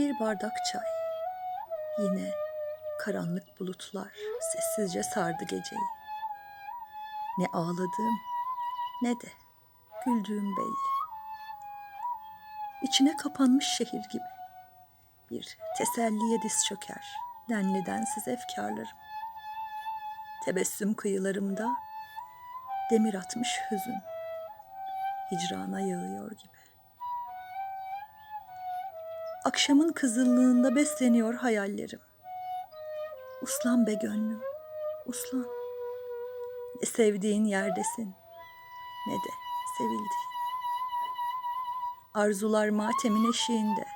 Bir bardak çay. Yine karanlık bulutlar sessizce sardı geceyi. Ne ağladığım ne de güldüğüm belli. İçine kapanmış şehir gibi bir teselliye diz çöker denli densiz efkarlarım. Tebessüm kıyılarımda demir atmış hüzün hicrana yağıyor gibi. Akşamın kızıllığında besleniyor hayallerim. Uslan be gönlüm, uslan. Ne sevdiğin yerdesin, ne de sevildiğin. Arzular matemin eşiğinde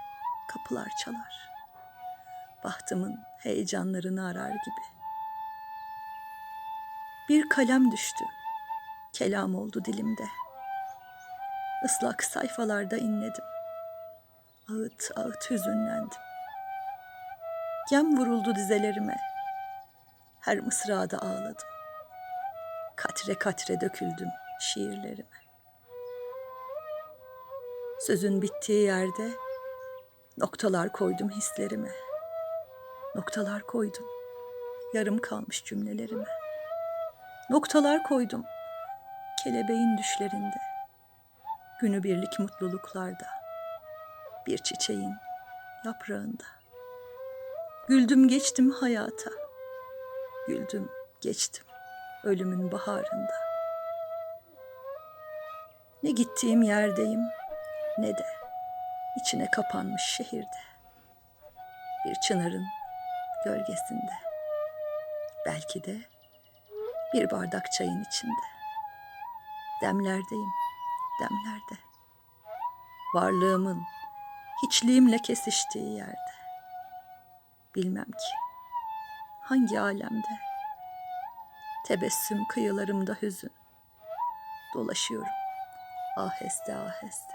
kapılar çalar. Bahtımın heyecanlarını arar gibi. Bir kalem düştü, kelam oldu dilimde. Islak sayfalarda inledim. Ağıt ağıt hüzünlendim. Gem vuruldu dizelerime. Her mısrada ağladım. Katre katre döküldüm şiirlerime. Sözün bittiği yerde noktalar koydum hislerime. Noktalar koydum yarım kalmış cümlelerime. Noktalar koydum kelebeğin düşlerinde. Günübirlik mutluluklarda. Bir çiçeğin yaprağında. Güldüm geçtim hayata. Güldüm geçtim ölümün baharında. Ne gittiğim yerdeyim ne de içine kapanmış şehirde. Bir çınarın gölgesinde. Belki de bir bardak çayın içinde. Demlerdeyim, demlerde. Varlığımın hiçliğimle kesiştiği yerde. Bilmem ki hangi alemde. Tebessüm kıyılarımda hüzün. Dolaşıyorum aheste aheste.